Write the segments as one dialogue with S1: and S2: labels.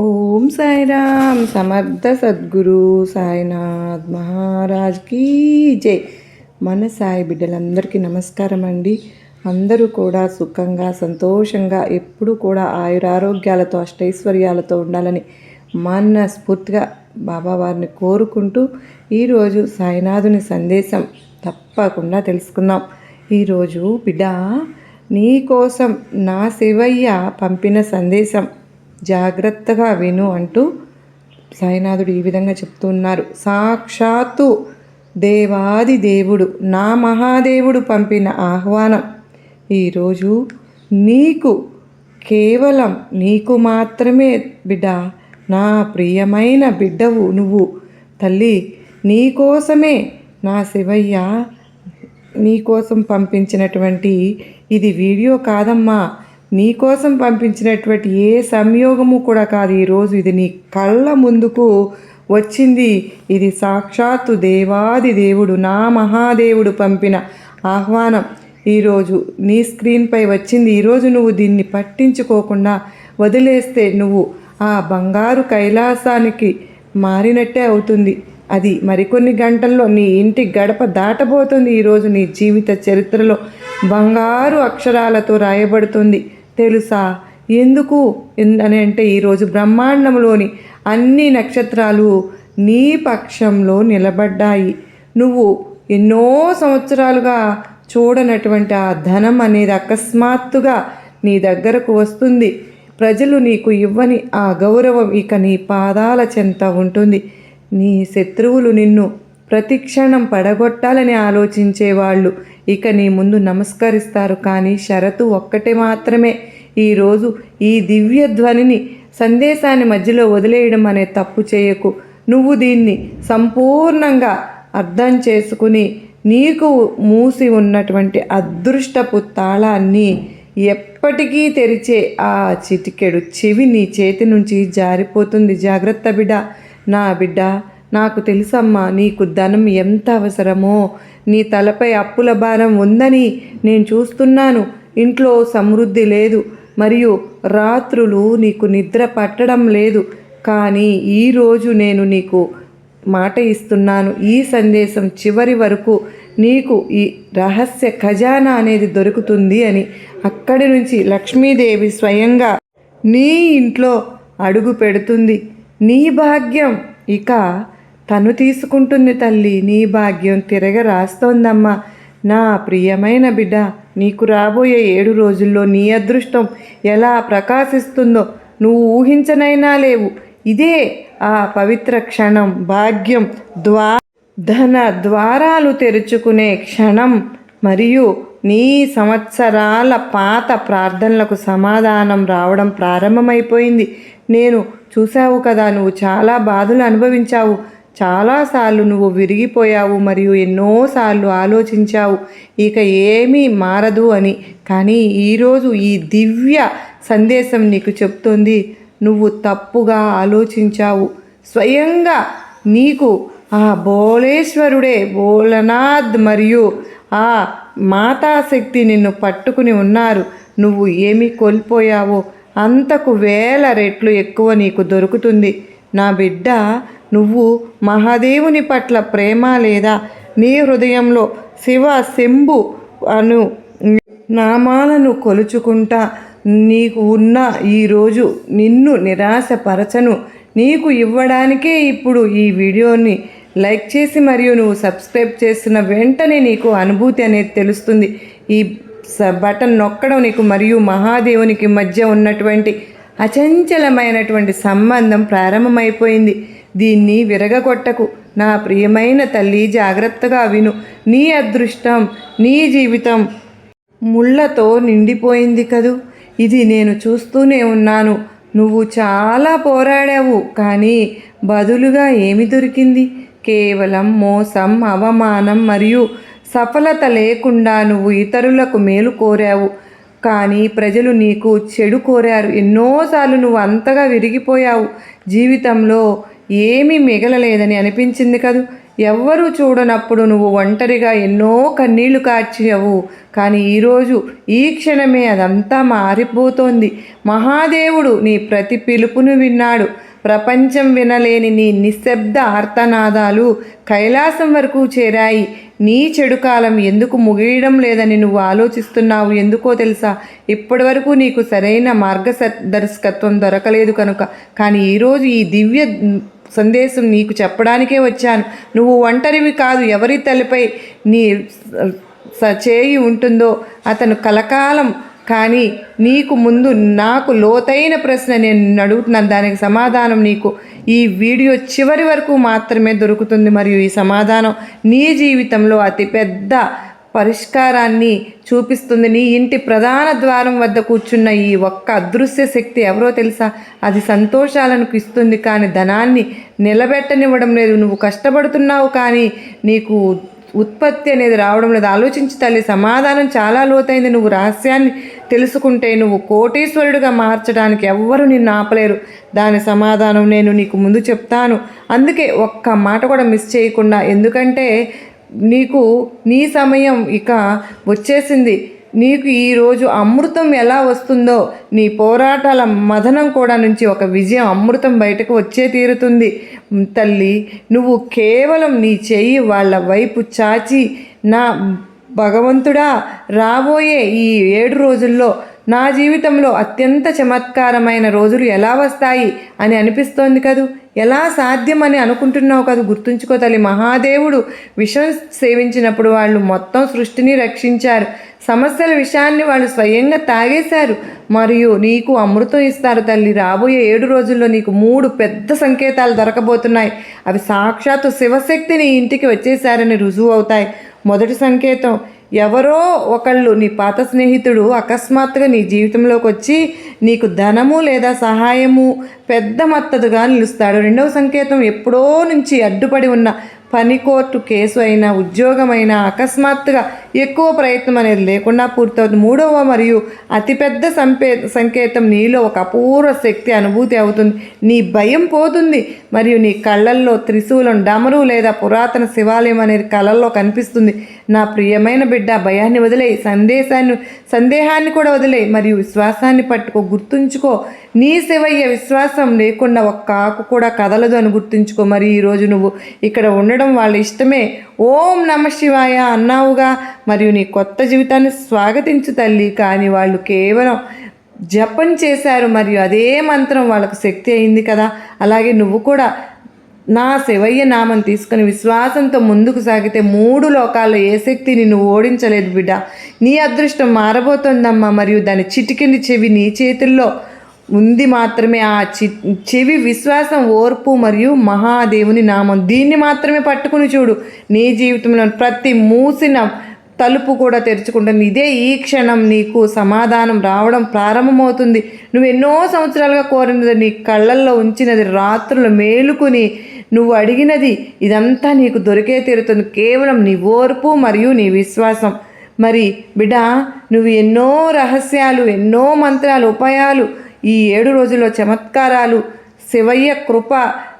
S1: ఓం సాయిరామ్ సమర్థ సద్గురు సాయినాథ్ మహారాజ్ కీ జై. మన సాయి బిడ్డలందరికీ నమస్కారం అండి. అందరూ కూడా సుఖంగా సంతోషంగా ఎప్పుడూ కూడా ఆయురారోగ్యాలతో అష్టైశ్వర్యాలతో ఉండాలని మనస్ఫూర్తిగా బాబావారిని కోరుకుంటూ ఈరోజు సాయినాథుని సందేశం తప్పకుండా తెలుసుకుందాం. ఈరోజు బిడ్డ నీకోసం నా శివయ్య పంపిన సందేశం జాగ్రత్తగా విను అంటూ సాయినాథుడు ఈ విధంగా చెప్తున్నారు సాక్షాత్తు దేవాది దేవుడు నా మహాదేవుడు పంపిన ఆహ్వానం ఈరోజు నీకు కేవలం నీకు మాత్రమే బిడ్డ నా ప్రియమైన బిడ్డవు నువ్వు. తల్లి నీకోసమే నా శివయ్య నీకోసం పంపించినటువంటి ఇది వీడియో కాదమ్మా. నీకోసం పంపించినటువంటి ఏ సంయోగము కూడా కాదు ఈరోజు ఇది నీ కళ్ళ ముందుకు వచ్చింది. ఇది సాక్షాత్తు దేవాది దేవుడు నా మహాదేవుడు పంపిన ఆహ్వానం. ఈరోజు నీ స్క్రీన్పై వచ్చింది. ఈరోజు నువ్వు దీన్ని పట్టించుకోకుండా వదిలేస్తే నువ్వు ఆ బంగారు కైలాసానికి మారినట్టే అవుతుంది. అది మరికొన్ని గంటల్లో నీ ఇంటి గడప దాటబోతుంది. ఈరోజు నీ జీవిత చరిత్రలో బంగారు అక్షరాలతో రాయబడుతుంది. తెలుసా? ఎందుకు? అని అంటే ఈరోజు బ్రహ్మాండంలోని అన్ని నక్షత్రాలు నీ పక్షంలో నిలబడ్డాయి. నువ్వు ఎన్నో సంవత్సరాలుగా చూడనటువంటి ఆ ధనం అనేది అకస్మాత్తుగా నీ దగ్గరకు వస్తుంది. ప్రజలు నీకు ఇవ్వని ఆ గౌరవం ఇక నీ పాదాల చెంత ఉంటుంది. నీ శత్రువులు నిన్ను ప్రతిక్షణం పడగొట్టాలని ఆలోచించేవాళ్ళు. ఇక నీ ముందు నమస్కరిస్తారు కానీ షరతు ఒక్కటే మాత్రమే. ఈరోజు ఈ దివ్య ధ్వనిని సందేశాన్ని మధ్యలో వదిలేయడం అనే తప్పు చేయకు. నువ్వు దీన్ని సంపూర్ణంగా అర్థం చేసుకుని నీకు మూసి ఉన్నటువంటి అదృష్టపు తాళాన్ని ఎప్పటికీ తెరిచే ఆ చిటికెడు చెవి నీ చేతి నుంచి జారిపోతుంది. జాగ్రత్త బిడ్డ నా బిడ్డ. నాకు తెలుసమ్మా నీకు ధనం ఎంత అవసరమో నీ తలపై అప్పుల భారం ఉందని నేను చూస్తున్నాను. ఇంట్లో సమృద్ధి లేదు మరియు రాత్రులు నీకు నిద్ర పట్టడం లేదు. కానీ ఈరోజు నేను నీకు మాట ఇస్తున్నాను. ఈ సందేశం చివరి వరకు నీకు ఈ రహస్య ఖజానా అనేది దొరుకుతుంది అని అక్కడి నుంచి లక్ష్మీదేవి స్వయంగా నీ ఇంట్లో అడుగు పెడుతుంది. నీ భాగ్యం. ఇక తను తీసుకుంటుంది తల్లి నీ భాగ్యం తిరగ రాస్తోందమ్మా. నా ప్రియమైన బిడ్డ నీకు రాబోయే ఏడు రోజుల్లో నీ అదృష్టం ఎలా ప్రకాశిస్తుందో నువ్వు ఊహించనైనా లేవు. ఇదే ఆ పవిత్ర క్షణం భాగ్యం ద్వా ధన ద్వారాలు తెరుచుకునే క్షణం మరియు నీ సంవత్సరాల పాత ప్రార్థనలకు సమాధానం రావడం ప్రారంభమైపోయింది. నేను చూశావు కదా నువ్వు చాలా బాధలు అనుభవించావు. చాలాసార్లు నువ్వు విరిగిపోయావు మరియు ఎన్నోసార్లు ఆలోచించావు. ఇక ఏమీ మారదు అని. కానీ ఈరోజు ఈ దివ్య సందేశం నీకు చెప్తుంది. నువ్వు తప్పుగా ఆలోచించావు. స్వయంగా నీకు ఆ భోళేశ్వరుడే బోలనాథ్ మరియు ఆ మాతాశక్తి నిన్ను పట్టుకుని ఉన్నారు. నువ్వు ఏమి కోల్పోయావో అంతకు వేల రెట్లు ఎక్కువ నీకు దొరుకుతుంది. నా బిడ్డ నువ్వు మహాదేవుని పట్ల ప్రేమ లేదా నీ హృదయంలో శివ శంభు అను నామాలను కొలుచుకుంటా నీకు ఉన్న ఈరోజు నిన్ను నిరాశపరచను. నీకు ఇవ్వడానికే ఇప్పుడు ఈ వీడియోని లైక్ చేసి మరియు నువ్వు సబ్స్క్రైబ్ చేస్తున్న వెంటనే నీకు అనుభూతి అనేది తెలుస్తుంది. ఈ బటన్ నొక్కడం నీకు మరియు మహాదేవునికి మధ్య ఉన్నటువంటి అచంచలమైనటువంటి సంబంధం ప్రారంభమైపోయింది. దీన్ని విరగగొట్టకు. నా ప్రియమైన తల్లి జాగ్రత్తగా విను. నీ అదృష్టం నీ జీవితం ముళ్ళతో నిండిపోయింది కదూ. ఇది నేను చూస్తూనే ఉన్నాను. నువ్వు చాలా పోరాడావు కానీ బదులుగా ఏమి దొరికింది? కేవలం మోసం అవమానం మరియు సఫలత లేకుండా నువ్వు ఇతరులకు మేలు కోరావు. కానీ ప్రజలు నీకు చెడు కోరారు. ఎన్నోసార్లు నువ్వు అంతగా విరిగిపోయావు. జీవితంలో ఏమీ మిగలలేదని అనిపించింది కదూ. ఎవ్వరూ చూడనప్పుడు నువ్వు ఒంటరిగా ఎన్నో కన్నీళ్ళు కార్చావు కానీ ఈరోజు ఈ క్షణమే అదంతా మారిపోతోంది. మహాదేవుడు నీ ప్రతి పిలుపును విన్నాడు. ప్రపంచం వినలేని నీ నిశ్శబ్ద ఆర్తనాదాలు కైలాసం వరకు చేరాయి. నీ చెడు కాలం ఎందుకు ముగియడం లేదని నువ్వు ఆలోచిస్తున్నావు ఎందుకో తెలుసా? ఇప్పటి వరకు నీకు సరైన మార్గదర్శకత్వం దొరకలేదు కనుక. కానీ ఈరోజు ఈ దివ్య సందేశం నీకు చెప్పడానికే వచ్చాను. నువ్వు ఒంటరివి కాదు ఎవరి తలపై నీ స- చేయి ఉంటుందో అతను కలకాలం. కానీ నీకు ముందు నాకు లోతైన ప్రశ్న నేను అడుగుతున్నాను. దానికి సమాధానం నీకు. ఈ వీడియో చివరి వరకు మాత్రమే దొరుకుతుంది. మరియు ఈ సమాధానం నీ జీవితంలో అతిపెద్ద పరిష్కారాన్ని చూపిస్తుంది. నీ ఇంటి ప్రధాన ద్వారం వద్ద కూర్చున్న ఈ ఒక్క అదృశ్య శక్తి ఎవరో తెలుసా? అది సంతోషాలను ఇస్తుంది కానీ ధనాన్ని నిలబెట్టనివ్వడం లేదు. నువ్వు కష్టపడుతున్నావు కానీ నీకు ఉత్పత్తి అనేది రావడం లేదు. ఆలోచించి తల్లి సమాధానం చాలా లోతైంది. నువ్వు రహస్యాన్ని తెలుసుకుంటే నువ్వు కోటీశ్వరుడిగా మార్చడానికి ఎవ్వరు నిన్ను ఆపలేరు. దాని సమాధానం నేను నీకు ముందు చెప్తాను. అందుకే ఒక్క మాట కూడా మిస్ చేయకుండా ఎందుకంటే నీకు నీ సమయం ఇక వచ్చేసింది. నీకు ఈరోజు అమృతం ఎలా వస్తుందో నీ పోరాటాల మదనం కూడా నుంచి ఒక విజయం అమృతం బయటకు వచ్చే తీరుతుంది. తల్లి నువ్వు కేవలం నీ చెయ్యి వాళ్ళ వైపు చాచి నా భగవంతుడా రాబోయే ఈ ఏడు రోజుల్లో నా జీవితంలో అత్యంత చమత్కారమైన రోజులు ఎలా వస్తాయి అని అనిపిస్తోంది కదూ? ఎలా సాధ్యమని అనుకుంటున్నావు కదా గుర్తుంచుకో తల్లి. మహాదేవుడు విషం సేవించినప్పుడు వాళ్ళు మొత్తం సృష్టిని రక్షించారు. సమస్యల విషయాన్ని వాళ్ళు స్వయంగా తాగేశారు. మరియు నీకు అమృతం ఇస్తారు తల్లి. రాబోయే ఏడు రోజుల్లో నీకు మూడు పెద్ద సంకేతాలు దొరకబోతున్నాయి. అవి సాక్షాత్తు శివశక్తి నీ ఇంటికి వచ్చేసారని రుజువు అవుతాయి. మొదటి సంకేతం ఎవరో ఒకళ్ళు నీ పాత స్నేహితుడు అకస్మాత్తుగా నీ జీవితంలోకి వచ్చి నీకు ధనము లేదా సహాయము పెద్ద మత్తదుగా నిలుస్తాడు. రెండవ సంకేతం ఎప్పుడో నుంచి అడ్డుపడి ఉన్న పని కోర్టు కేసు అయినా ఉద్యోగమైనా అకస్మాత్తుగా ఎక్కువ ప్రయత్నం అనేది లేకుండా పూర్తవుతుంది. మూడవ మరియు అతిపెద్ద సంపే సంకేతం నీలో ఒక అపూర్వ శక్తి అనుభూతి అవుతుంది. నీ భయం పోతుంది మరియు నీ కళ్ళల్లో త్రిశూలం డమరు లేదా పురాతన శివాలయం అనేది కళల్లో కనిపిస్తుంది. నా ప్రియమైన బిడ్డ భయాన్ని వదిలే సందేశాన్ని సందేహాన్ని కూడా వదిలే మరియు విశ్వాసాన్ని పట్టుకో గుర్తుంచుకో. నీ శివయ్య విశ్వాసం లేకుండా ఒక్క ఆకు కూడా కదలదు అని గుర్తుంచుకో. మరి ఈరోజు నువ్వు ఇక్కడ ఉండడం వాళ్ళ ఇష్టమే. ఓం నమ శివాయ అన్నావుగా. మరియు నీ కొత్త జీవితాన్ని స్వాగతించు తల్లి. కానీ వాళ్ళు కేవలం జపం చేశారు. మరియు అదే మంత్రం వాళ్ళకు శక్తి అయింది కదా. అలాగే నువ్వు కూడా నా శివయ్య నామం తీసుకుని విశ్వాసంతో ముందుకు సాగితే మూడు లోకాల్లో ఏ శక్తి నిన్ను ఓడించలేదు బిడ్డ? నీ అదృష్టం మారబోతోందమ్మా మరియు దాని చిటికింది చెవి నీ చేతుల్లో ఉంది మాత్రమే. ఆ చి చెవి విశ్వాసం ఓర్పు మరియు మహాదేవుని నామం. దీన్ని మాత్రమే పట్టుకుని చూడు. నీ జీవితంలో ప్రతి మూసిన తలుపు కూడా తెరుచుకుంటుంది. ఇదే ఈ క్షణం నీకు సమాధానం రావడం ప్రారంభమవుతుంది. నువ్వు ఎన్నో సంవత్సరాలుగా కోరినది నీ కళ్ళల్లో ఉంచినది రాత్రులు మేలుకుని నువ్వు అడిగినది ఇదంతా నీకు దొరికే తీరుతుంది. కేవలం నీ ఓర్పు మరియు నీ విశ్వాసం. మరి బిడ్డ నువ్వు ఎన్నో రహస్యాలు ఎన్నో మంత్రాలు ఉపాయాలు ఈ ఏడు రోజుల్లో చమత్కారాలు శివయ్య కృప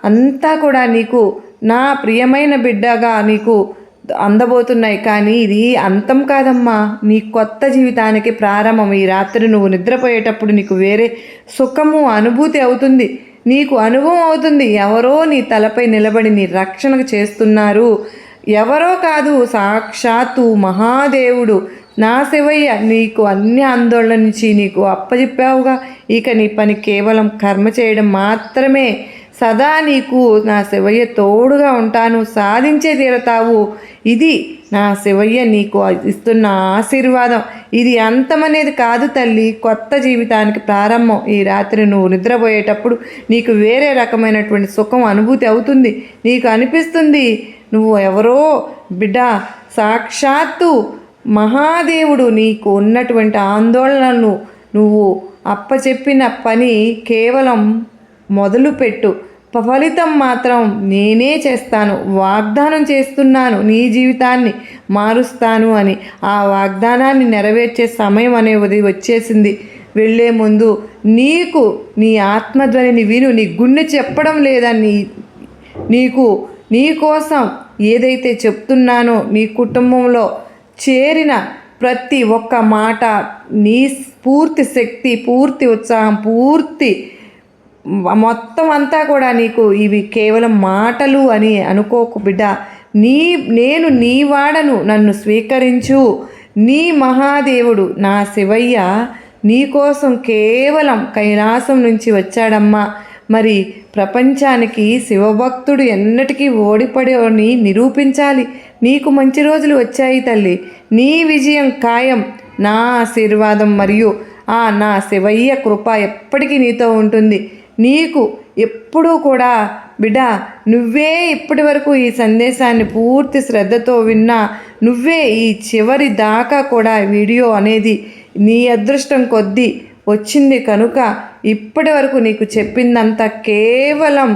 S1: అంతా కూడా నీకు నా ప్రియమైన బిడ్డగా నీకు అందబోతున్నాయి. కానీ ఇది అంతం కాదమ్మా. నీ కొత్త జీవితానికి ప్రారంభం. ఈ రాత్రి నువ్వు నిద్రపోయేటప్పుడు నీకు వేరే సుఖము అనుభూతి అవుతుంది. నీకు అనుభవం అవుతుంది. ఎవరో నీ తలపై నిలబడి నీ రక్షణ చేస్తున్నారు. ఎవరో కాదు సాక్షాత్తు మహాదేవుడు. నా శివయ్య నీకు అన్ని ఆందోళన నుంచి నీకు అప్పచెప్పావుగా ఇక నీ పని కేవలం కర్మ చేయడం మాత్రమే. సదా నీకు నా శివయ్య తోడుగా ఉంటాను సాధించే తీరతావు. ఇది నా శివయ్య నీకు ఇస్తున్న ఆశీర్వాదం. ఇది అంతమనేది కాదు తల్లి కొత్త జీవితానికి ప్రారంభం. ఈ రాత్రి నువ్వు నిద్రపోయేటప్పుడు నీకు వేరే రకమైనటువంటి సుఖం అనుభూతి అవుతుంది. నీకు అనిపిస్తుంది నువ్వు ఎవరో బిడ్డ సాక్షాత్తు మహాదేవుడు నీకు ఉన్నటువంటి ఆందోళనను నువ్వు అప్పచెప్పిన పని కేవలం మొదలుపెట్టు. ఫలితం మాత్రం నేనే చేస్తాను వాగ్దానం చేస్తున్నాను నీ జీవితాన్ని మారుస్తాను అని. ఆ వాగ్దానాన్ని నెరవేర్చే సమయం అనేది వచ్చేసింది. వెళ్ళే ముందు నీకు నీ ఆత్మధ్వనిని విను నీ గుండె చెప్పడం లేదని నీకు నీ కోసం ఏదైతే చెప్తున్నానో నీ కుటుంబంలో చేరిన ప్రతి ఒక్క మాట నీ పూర్తి శక్తి పూర్తి ఉత్సాహం పూర్తి మొత్తం అంతా కూడా నీకు ఇవి కేవలం మాటలు అని అనుకోకు బిడ్డ. నీ నేను నీ వాడను నన్ను స్వీకరించు. నీ మహాదేవుడు నా శివయ్య నీకోసం కేవలం కైలాసం నుంచి వచ్చాడమ్మా. మరి ప్రపంచానికి శివభక్తుడు ఎన్నటికీ ఓడిపడని నిరూపించాలి. నీకు మంచి రోజులు వచ్చాయి తల్లి. నీ విజయం ఖాయం. నా ఆశీర్వాదం మరియు ఆ నా శివయ్య కృప ఎప్పటికీ నీతో ఉంటుంది. నీకు ఎప్పుడూ కూడా బిడ్డ నువ్వే ఇప్పటి వరకు ఈ సందేశాన్ని పూర్తి శ్రద్ధతో విన్నా నువ్వే ఈ చివరి దాకా కూడా వీడియో అనేది నీ అదృష్టం కొద్దీ వచ్చింది కనుక ఇప్పటి వరకు నీకు చెప్పిందంతా కేవలం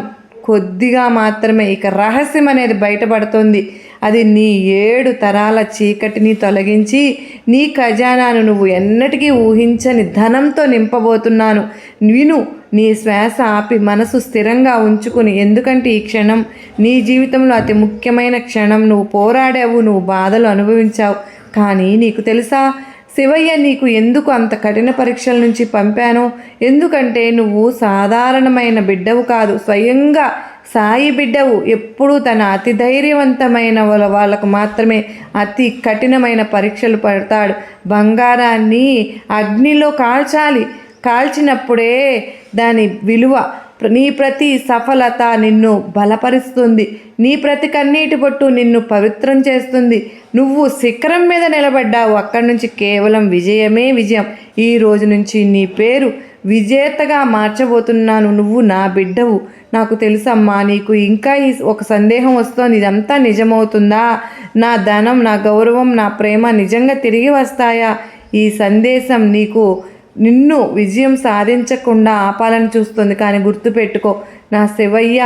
S1: కొద్దిగా మాత్రమే. ఇక రహస్యం అనేది బయటపడుతుంది. అది నీ ఏడు తరాల చీకటిని తొలగించి నీ ఖజానాను నువ్వు ఎన్నటికీ ఊహించని ధనంతో నింపబోతున్నాను. విను నీ శ్వాస ఆపి మనసు స్థిరంగా ఉంచుకుని ఎందుకంటే ఈ క్షణం నీ జీవితంలో అతి ముఖ్యమైన క్షణం. నువ్వు పోరాడావు నువ్వు బాధలు అనుభవించావు. కానీ నీకు తెలుసా శివయ్య నీకు ఎందుకు అంత కఠిన పరీక్షల నుంచి పంపాను? ఎందుకంటే నువ్వు సాధారణమైన బిడ్డవు కాదు స్వయంగా సాయి బిడ్డవు ఎప్పుడూ తన అతి ధైర్యవంతమైన వాళ్ళ వాళ్ళకు మాత్రమే అతి కఠినమైన పరీక్షలు పడతాడు. బంగారాన్ని అగ్నిలో కాల్చాలి. కాల్చినప్పుడే దాని విలువ నీ ప్రతి సఫలత నిన్ను బలపరుస్తుంది. నీ ప్రతి కన్నీటి పొట్టు నిన్ను పవిత్రం చేస్తుంది. నువ్వు శిఖరం మీద నిలబడ్డావు. అక్కడి నుంచి కేవలం విజయమే విజయం. ఈ రోజు నుంచి నీ పేరు విజేతగా మార్చబోతున్నాను. నువ్వు నా బిడ్డవు. నాకు తెలుసమ్మా నీకు ఇంకా ఈ ఒక సందేహం వస్తోంది. ఇదంతా నిజమవుతుందా? నా ధనం నా గౌరవం నా ప్రేమ నిజంగా తిరిగి వస్తాయా? ఈ సందేశం నీకు నిన్ను విజయం సాధించకుండా ఆపాలని చూస్తుంది. కానీ గుర్తుపెట్టుకో నా శివయ్య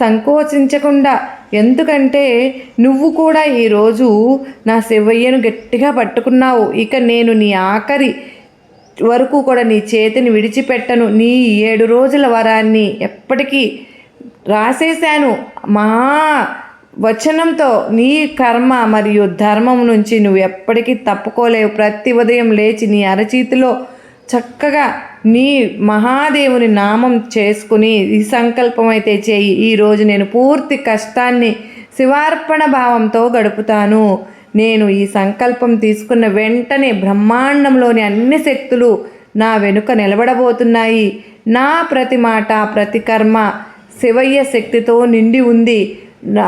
S1: సంకోచించకుండా. ఎందుకంటే నువ్వు కూడా ఈరోజు నా శివయ్యను గట్టిగా పట్టుకున్నావు. ఇక నేను నీ ఆఖరి వరకు కూడా నీ చేతిని విడిచిపెట్టను. నీ ఏడు రోజుల వరాన్ని ఎప్పటికీ రాసేశాను. మహా వచనంతో నీ కర్మ మరియు ధర్మం నుంచి నువ్వు ఎప్పటికీ తప్పుకోలేవు. ప్రతి ఉదయం లేచి నీ అరచేతిలో చక్కగా నీ మహాదేవుని నామం చేసుకుని ఈ సంకల్పం అయితే చేయి ఈరోజు నేను పూర్తి కష్టాన్ని శివార్పణ భావంతో గడుపుతాను. నేను ఈ సంకల్పం తీసుకున్న వెంటనే బ్రహ్మాండంలోని అన్ని శక్తులు నా వెనుక నిలబడబోతున్నాయి. నా ప్రతి మాట ప్రతి కర్మ శివయ్య శక్తితో నిండి ఉంది.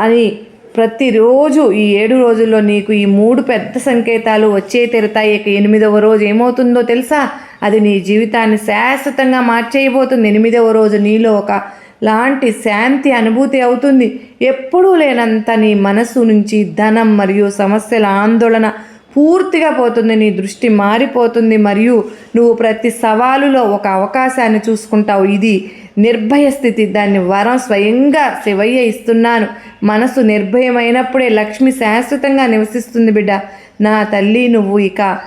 S1: అని ప్రతిరోజు ఈ ఏడు రోజుల్లో నీకు ఈ మూడు పెద్ద సంకేతాలు వచ్చే తీరుతాయి. ఇక ఎనిమిదవ రోజు ఏమవుతుందో తెలుసా? అది నీ జీవితాన్ని శాశ్వతంగా మార్చేయబోతుంది. ఎనిమిదవ రోజు నీలో ఒక లాంటి శాంతి అనుభూతి అవుతుంది. ఎప్పుడూ లేనంత నీ మనసు నుంచి ధనం మరియు సమస్యల ఆందోళన పూర్తిగా పోతుంది. నీ దృష్టి మారిపోతుంది మరియు నువ్వు ప్రతి సవాలులో ఒక అవకాశాన్ని చూసుకుంటావు. ఇది నిర్భయ స్థితి. దాన్ని వరం స్వయంగా శివయ్య ఇస్తున్నాను. మనసు నిర్భయమైనప్పుడే లక్ష్మి శాశ్వతంగా నివసిస్తుంది బిడ్డ. నా తల్లి నువ్వు ఇక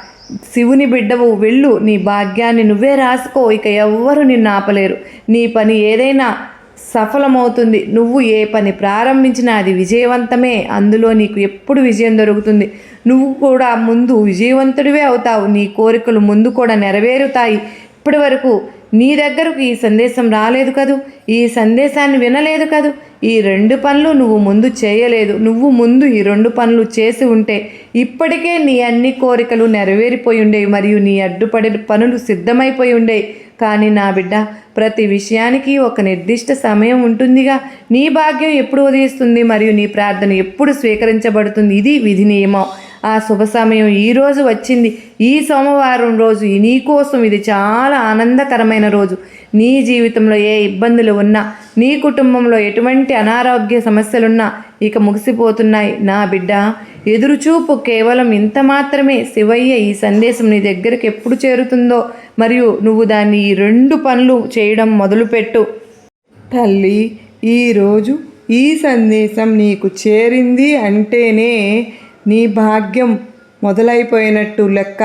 S1: శివుని బిడ్డవు. వెళ్ళు. నీ భాగ్యాన్ని నువ్వే రాసుకో. ఇక ఎవ్వరు నిన్ను ఆపలేరు. నీ పని ఏదైనా సఫలమవుతుంది. నువ్వు ఏ పని ప్రారంభించినా అది విజయవంతమే. అందులో నీకు ఎప్పుడు విజయం దొరుకుతుంది. నువ్వు కూడా ముందు విజయవంతుడివే అవుతావు. నీ కోరికలు ముందు కూడా నెరవేరుతాయి. ఇప్పటి వరకు నీ దగ్గరకు ఈ సందేశం రాలేదు కదూ? ఈ సందేశాన్ని వినలేదు కదూ? ఈ రెండు పనులు నువ్వు ముందు చేయలేదు. నువ్వు ముందు ఈ రెండు పనులు చేసి ఉంటే ఇప్పటికే నీ అన్ని కోరికలు నెరవేరిపోయి ఉండేవి. మరియు నీ అడ్డుపడే పనులు సిద్ధమైపోయి ఉండేవి. కానీ నా బిడ్డ ప్రతి విషయానికి ఒక నిర్దిష్ట సమయం ఉంటుందిగా. నీ భాగ్యం ఎప్పుడు ఉదయిస్తుంది మరియు నీ ప్రార్థన ఎప్పుడు స్వీకరించబడుతుంది? ఇది విధి నియమం ఆ శుభ సమయం ఈరోజు వచ్చింది. ఈ సోమవారం రోజు నీకోసం నీ కోసం ఇది చాలా ఆనందకరమైన రోజు. నీ జీవితంలో ఏ ఇబ్బందులు ఉన్నా నీ కుటుంబంలో ఎటువంటి అనారోగ్య సమస్యలున్నా ఇక ముగిసిపోతున్నాయి. నా బిడ్డ ఎదురుచూపు కేవలం ఇంత మాత్రమే శివయ్య ఈ సందేశం నీ దగ్గరికి ఎప్పుడు చేరుతుందో మరియు నువ్వు దాన్ని ఈ రెండు పనులు చేయడం మొదలుపెట్టు. తల్లి ఈరోజు ఈ సందేశం నీకు చేరింది అంటేనే నీ భాగ్యం మొదలైపోయినట్టు లెక్క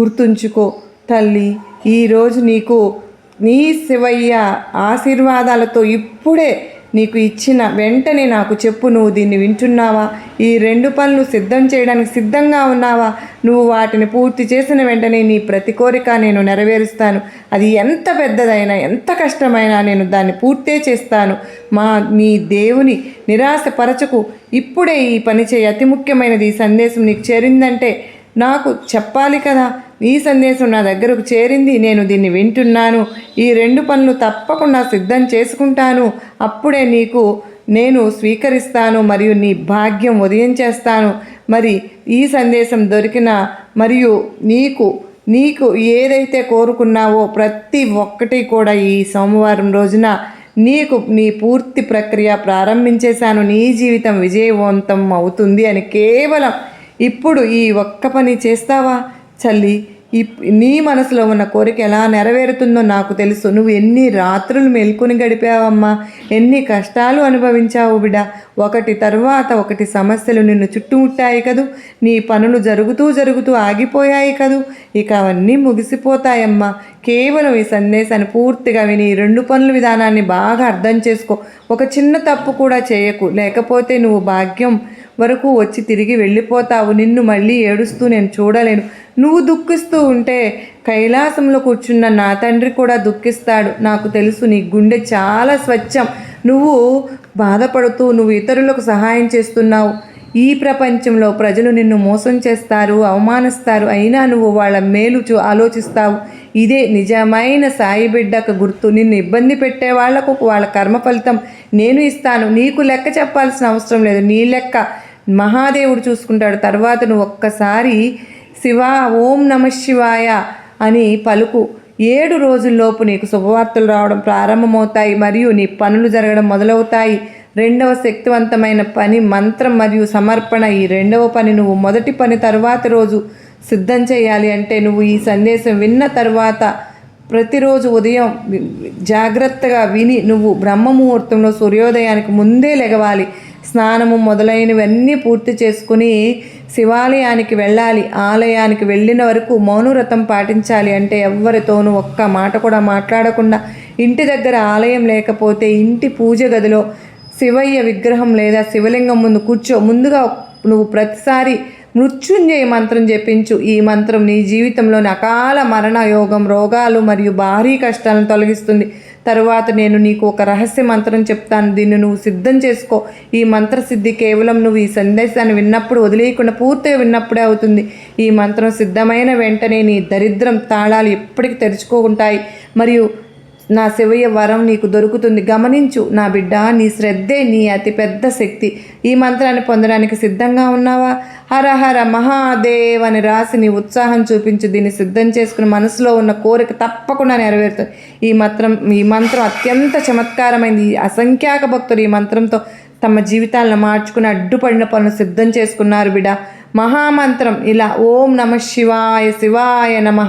S1: గుర్తుంచుకో. తల్లి ఈరోజు నీకు నీ శివయ్య ఆశీర్వాదాలతో ఇప్పుడే నీకు ఇచ్చిన వెంటనే నాకు చెప్పు నువ్వు దీన్ని వింటున్నావా? ఈ రెండు పనులు సిద్ధం చేయడానికి సిద్ధంగా ఉన్నావా? నువ్వు వాటిని పూర్తి చేసిన వెంటనే నీ ప్రతి కోరిక నేను నెరవేరుస్తాను. అది ఎంత పెద్దదైనా ఎంత కష్టమైనా నేను దాన్ని పూర్తే చేస్తాను. మా నీ దేవుని నిరాశపరచకు. ఇప్పుడే ఈ పని చేయి. అతి ముఖ్యమైనది ఈ సందేశం నీకు చేరిందంటే నాకు చెప్పాలి కదా? ఈ సందేశం నా దగ్గరకు చేరింది నేను దీన్ని వింటున్నాను. ఈ రెండు పనులు తప్పకుండా సిద్ధం చేసుకుంటాను. అప్పుడే నీకు నేను స్వీకరిస్తాను మరియు నీ భాగ్యం ఉదయం చేస్తాను మరి ఈ సందేశం దొరికిన మరియు నీకు నీకు ఏదైతే కోరుకున్నావో ప్రతి ఒక్కటి కూడా ఈ సోమవారం రోజున నీకు నీ పూర్తి ప్రక్రియ ప్రారంభించేశాను. నీ జీవితం విజయవంతం అవుతుంది అని కేవలం ఇప్పుడు ఈ ఒక్క పని చేస్తావా? చల్లి ఈ నీ మనసులో ఉన్న కోరిక ఎలా నెరవేరుతుందో నాకు తెలుసు. నువ్వు ఎన్ని రాత్రులు మెల్కొని గడిపావమ్మా? ఎన్ని కష్టాలు అనుభవించావు బిడ? ఒకటి తర్వాత ఒకటి సమస్యలు నిన్ను చుట్టుముట్టాయి కదూ. నీ పనులు జరుగుతూ జరుగుతూ ఆగిపోయాయి కదూ. ఇక అవన్నీ ముగిసిపోతాయమ్మా. కేవలం ఈ సందేశాన్ని పూర్తిగా విని ఈ రెండు పనుల విధానాన్ని బాగా అర్థం చేసుకో. ఒక చిన్న తప్పు కూడా చేయకు. లేకపోతే నువ్వు భాగ్యం వరకు వచ్చి తిరిగి వెళ్ళిపోతావు. నిన్ను మళ్ళీ ఏడుస్తూ నేను చూడలేను. నువ్వు దుఃఖిస్తూ ఉంటే కైలాసంలో కూర్చున్న నా తండ్రి కూడా దుఃఖిస్తాడు. నాకు తెలుసు నీ గుండె చాలా స్వచ్ఛం. నువ్వు బాధపడుతూ నువ్వు ఇతరులకు సహాయం చేస్తున్నావు. ఈ ప్రపంచంలో ప్రజలు నిన్ను మోసం చేస్తారు అవమానిస్తారు. అయినా నువ్వు వాళ్ళ మేలు చూ ఆలోచిస్తావు. ఇదే నిజమైన సాయి బిడ్డకు గుర్తు. నిన్ను ఇబ్బంది పెట్టే వాళ్ళకు వాళ్ళ కర్మ ఫలితం నేను ఇస్తాను. నీకు లెక్క చెప్పాల్సిన అవసరం లేదు. నీ లెక్క మహాదేవుడు చూసుకుంటాడు. తర్వాత నువ్వు ఒక్కసారి శివ ఓం నమ శివాయ అని పలుకు ఏడు రోజుల్లోపు నీకు శుభవార్తలు రావడం ప్రారంభమవుతాయి మరియు నీ పనులు జరగడం మొదలవుతాయి. రెండవ శక్తివంతమైన పని మంత్రం మరియు సమర్పణ. ఈ రెండవ పని నువ్వు మొదటి పని తర్వాత రోజు సిద్ధం చేయాలి అంటే నువ్వు ఈ సందేశం విన్న తర్వాత ప్రతిరోజు ఉదయం జాగ్రత్తగా విని నువ్వు బ్రహ్మముహూర్తంలో సూర్యోదయానికి ముందే లెగవాలి. స్నానము మొదలైనవన్నీ పూర్తి చేసుకుని శివాలయానికి వెళ్ళాలి ఆలయానికి వెళ్ళిన వరకు మౌనవ్రతం పాటించాలి అంటే ఎవ్వరితోనూ ఒక్క మాట కూడా మాట్లాడకుండా ఇంటి దగ్గర ఆలయం లేకపోతే ఇంటి పూజ గదిలో శివయ్య విగ్రహం లేదా శివలింగం ముందు కూర్చో. ముందుగా నువ్వు ప్రతిసారి మృత్యుంజయ మంత్రం జపించు. ఈ మంత్రం నీ జీవితంలోని అకాల మరణ యోగం రోగాలు మరియు భారీ కష్టాలను తొలగిస్తుంది. తరువాత నేను నీకు ఒక రహస్య మంత్రం చెప్తాను. దీన్ని నువ్వు సిద్ధం చేసుకో. ఈ మంత్రసిద్ధి కేవలం నువ్వు ఈ సందేశాన్ని విన్నప్పుడు వదిలేయకుండా పూర్తిగా విన్నప్పుడే అవుతుంది. ఈ మంత్రం సిద్ధమైన వెంటనే నీ దరిద్రం తాళాలు ఎప్పటికీ తెరుచుకుంటాయి. మరియు నా శివయ్య వరం నీకు దొరుకుతుంది. గమనించు నా బిడ్డ నీ శ్రద్ధే నీ అతిపెద్ద శక్తి. ఈ మంత్రాన్ని పొందడానికి సిద్ధంగా ఉన్నావా? హర హర మహాదేవ్ అని రాసి నీ ఉత్సాహం చూపించి దీన్ని సిద్ధం చేసుకుని మనసులో ఉన్న కోరిక తప్పకుండా నెరవేరుతుంది. ఈ మంత్రం ఈ మంత్రం అత్యంత చమత్కారమైంది. ఈ అసంఖ్యాక భక్తులు ఈ మంత్రంతో తమ జీవితాలను మార్చుకుని అడ్డుపడిన పనులు సిద్ధం చేసుకున్నారు బిడ్డ మహామంత్రం ఇలా ఓం నమ శివాయ శివాయ నమ.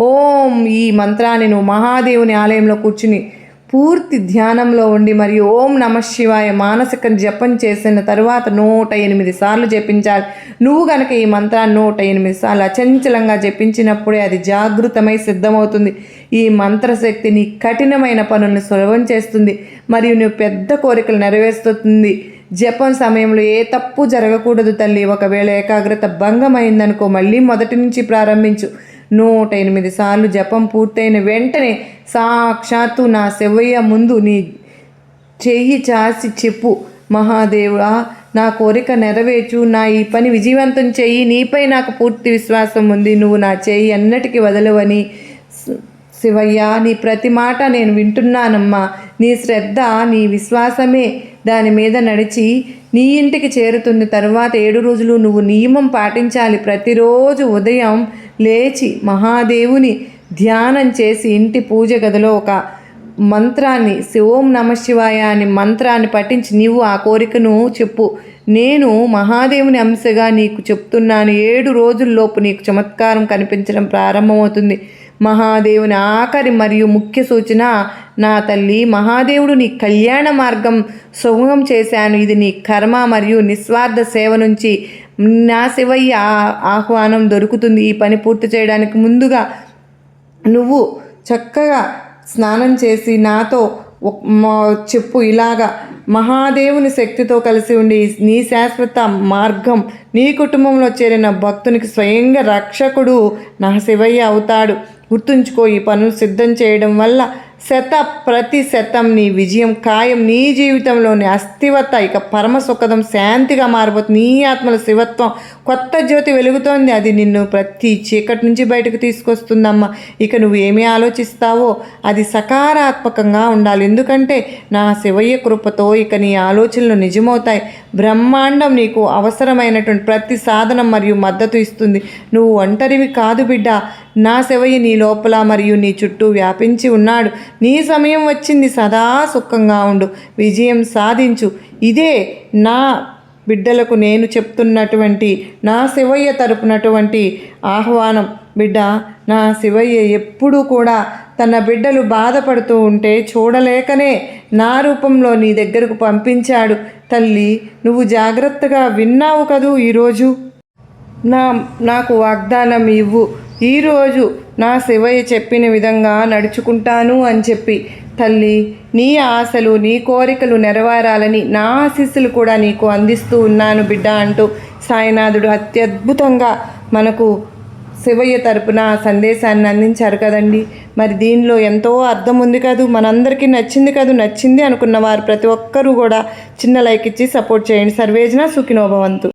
S1: ఓం ఈ మంత్రాన్ని నువ్వు మహాదేవుని ఆలయంలో కూర్చుని పూర్తి ధ్యానంలో ఉండి మరియు ఓం నమ శివాయ మానసిక జపం చేసిన తరువాత నూట ఎనిమిది సార్లు జపించాలి. నువ్వు గనక ఈ మంత్రాన్ని నూట ఎనిమిది సార్లు అచంచలంగా జపించినప్పుడే అది జాగృతమై సిద్ధమవుతుంది. ఈ మంత్రశక్తి నీ కఠినమైన పనులను సులభం చేస్తుంది మరియు నువ్వు పెద్ద కోరికలు నెరవేరుస్తుంది. జపం సమయంలో ఏ తప్పు జరగకూడదు తల్లి. ఒకవేళ ఏకాగ్రత భంగమైందనుకో మళ్ళీ మొదటి నుంచి ప్రారంభించు. నూట ఎనిమిది సార్లు జపం పూర్తయిన వెంటనే సాక్షాత్తు నా శివయ్య ముందు నీ చెయ్యి చాసి చెప్పు. మహాదేవా నా కోరిక నెరవేర్చు. నా ఈ పని విజయవంతం చెయ్యి నీపై నాకు పూర్తి విశ్వాసం ఉంది. నువ్వు నా చెయ్యి అన్నటికీ వదలవని శివయ్య నీ ప్రతి మాట నేను వింటున్నానమ్మా. నీ శ్రద్ధ నీ విశ్వాసమే దాని మీద నడిచి నీ ఇంటికి చేరుతున్న తరువాత ఏడు రోజులు నువ్వు నియమం పాటించాలి. ప్రతిరోజు ఉదయం లేచి మహాదేవుని ధ్యానం చేసి ఇంటి పూజ గదిలో ఒక మంత్రాన్ని శివం నమ శివాయ అని మంత్రాన్ని పఠించి నీవు ఆ కోరికను చెప్పు. నేను మహాదేవుని అంశగా నీకు చెప్తున్నాను. ఏడు రోజుల్లోపు నీకు చమత్కారం కనిపించడం ప్రారంభమవుతుంది. మహాదేవుని ఆఖరి మరియు ముఖ్య సూచన నా తల్లి మహాదేవుడు నీ కళ్యాణ మార్గం సుగమం చేశాను. ఇది నీ కర్మ మరియు నిస్వార్థ సేవ నుంచి నా శివయ్య ఆహ్వానం దొరుకుతుంది. ఈ పని పూర్తి చేయడానికి ముందుగా నువ్వు చక్కగా స్నానం చేసి నాతో చెప్పు. ఇలాగా మహాదేవుని శక్తితో కలిసి ఉండి నీ శాశ్వత మార్గం నీ కుటుంబంలో చేరిన భక్తునికి స్వయంగా రక్షకుడు నా శివయ్య అవుతాడు. గుర్తుంచుకో ఈ పనులు సిద్ధం చేయడం వల్ల శత ప్రతి శతం నీ విజయం ఖాయం. నీ జీవితంలోని అస్థివత ఇక పరమ సుఖదం శాంతిగా మారిపోతుంది నీ ఆత్మల శివత్వం కొత్త జ్యోతి వెలుగుతోంది. అది నిన్ను ప్రతి చీకటి నుంచి బయటకు తీసుకొస్తుందమ్మా. ఇక నువ్వు ఏమి ఆలోచిస్తావో అది సకారాత్మకంగా ఉండాలి. ఎందుకంటే నా శివయ్య కృపతో ఇక నీ ఆలోచనలు నిజమవుతాయి. బ్రహ్మాండం నీకు అవసరమైనటువంటి ప్రతి సాధనం మరియు మద్దతు ఇస్తుంది. నువ్వు ఒంటరివి కాదు బిడ్డ. నా శివయ్య నీ లోపల మరియు నీ చుట్టూ వ్యాపించి ఉన్నాడు. నీ సమయం వచ్చింది సదా సుఖంగా ఉండు. విజయం సాధించు. ఇదే నా బిడ్డలకు నేను చెప్తున్నటువంటి నా శివయ్య తరపునటువంటి ఆహ్వానం. బిడ్డ నా శివయ్య ఎప్పుడూ కూడా తన బిడ్డలు బాధపడుతూ ఉంటే చూడలేకనే నా రూపంలో నీ దగ్గరకు పంపించాడు. తల్లి నువ్వు జాగ్రత్తగా విన్నావు కదూ ఈరోజు? నా నాకు వాగ్దానం ఇవ్వు. ఈరోజు నా శివయ్య చెప్పిన విధంగా నడుచుకుంటాను అని చెప్పి తల్లి నీ ఆశలు నీ కోరికలు నెరవేరాలని నా ఆశీస్సులు కూడా నీకు అందిస్తూ ఉన్నాను బిడ్డ అంటూ సాయినాథుడు అత్యద్భుతంగా మనకు శివయ్య తరపున సందేశాన్ని అందించారు కదండి. మరి దీనిలో ఎంతో అర్థం ఉంది కదూ? మనందరికీ నచ్చింది కదూ? నచ్చింది అనుకున్న వారు ప్రతి ఒక్కరూ కూడా చిన్న లైక్ ఇచ్చి సపోర్ట్ చేయండి. సర్వేజన సుఖినోభవంతు